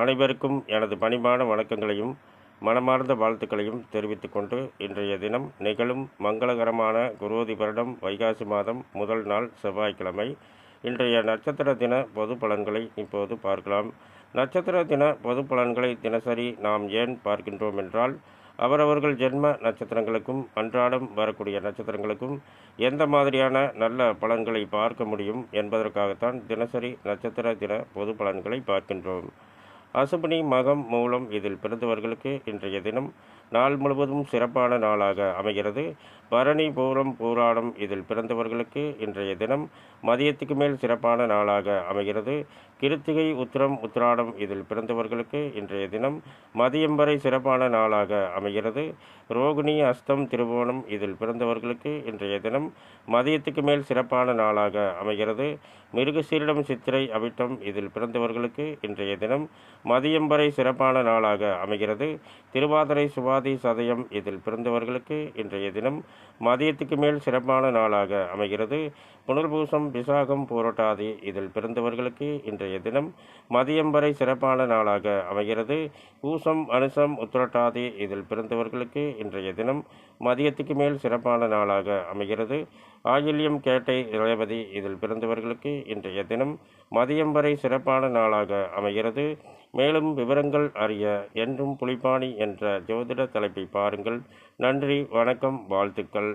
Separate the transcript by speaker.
Speaker 1: அனைவருக்கும் எனது பணிமான வணக்கங்களையும் மனமார்ந்த வாழ்த்துக்களையும் தெரிவித்துக் கொண்டு இன்றைய தினம் நிகழும் மங்களகரமான குரோதி வருடம் வைகாசி மாதம் முதல் நாள் செவ்வாய்க்கிழமை. இன்றைய நட்சத்திர தின பொது பலன்களை இப்போது பார்க்கலாம். நட்சத்திர தின பொது பலன்களை தினசரி நாம் ஏன் பார்க்கின்றோம் என்றால் அவரவர்கள் ஜென்ம நட்சத்திரங்களுக்கும் அன்றாடம் வரக்கூடிய நட்சத்திரங்களுக்கும் எந்த மாதிரியான நல்ல பலன்களை பார்க்க முடியும் என்பதற்காகத்தான் தினசரி நட்சத்திர தின பொது பலன்களை பார்க்கின்றோம். அசுபனி மகம் மூலம் இதில் பிறந்தவர்களுக்கு இன்றைய தினம் நாள் முழுவதும் சிறப்பான நாளாக அமைகிறது. பரணி பூரம் பூராடம் இதில் பிறந்தவர்களுக்கு இன்றைய தினம் மதியத்துக்கு மேல் சிறப்பான நாளாக அமைகிறது. கிருத்திகை உத்திரம் உத்திராடம் இதில் பிறந்தவர்களுக்கு இன்றைய தினம் மதியம் வரை சிறப்பான நாளாக அமைகிறது. ரோகிணி அஸ்தம் திருவோணம் இதில் பிறந்தவர்களுக்கு இன்றைய தினம் மதியத்துக்கு மேல் சிறப்பான நாளாக அமைகிறது. மிருகசீரிடம் சித்திரை அவிட்டம் இதில் பிறந்தவர்களுக்கு இன்றைய தினம் மதியம் வரை சிறப்பான நாளாக அமைகிறது. திருவாதிரை சுவாதி சதயம் இதில் பிறந்தவர்களுக்கு இன்றைய தினம் மதியத்துக்கு மேல் சிறப்பான நாளாக அமைகிறது. புனர்பூசம் விசாகம் போராட்டாதி இதில் பிறந்தவர்களுக்கு இன்றைய தினம் மதியம் வரை சிறப்பான நாளாக அமைகிறது. பூசம் அனுசம் உத்திரட்டாதி இதில் பிறந்தவர்களுக்கு இன்றைய தினம் மதியத்துக்கு மேல் சிறப்பான நாளாக அமைகிறது. ஆயில்யம் கேட்டை இளையபதி இதில் பிறந்தவர்களுக்கு இன்றைய தினம் மதியம் வரை சிறப்பான நாளாக அமைகிறது. மேலும் விவரங்கள் அறிய என்றும் புலிபாணி என்ற ஜோதிட தலைப்பை பாருங்கள். நன்றி வணக்கம் வாழ்த்துக்கள்.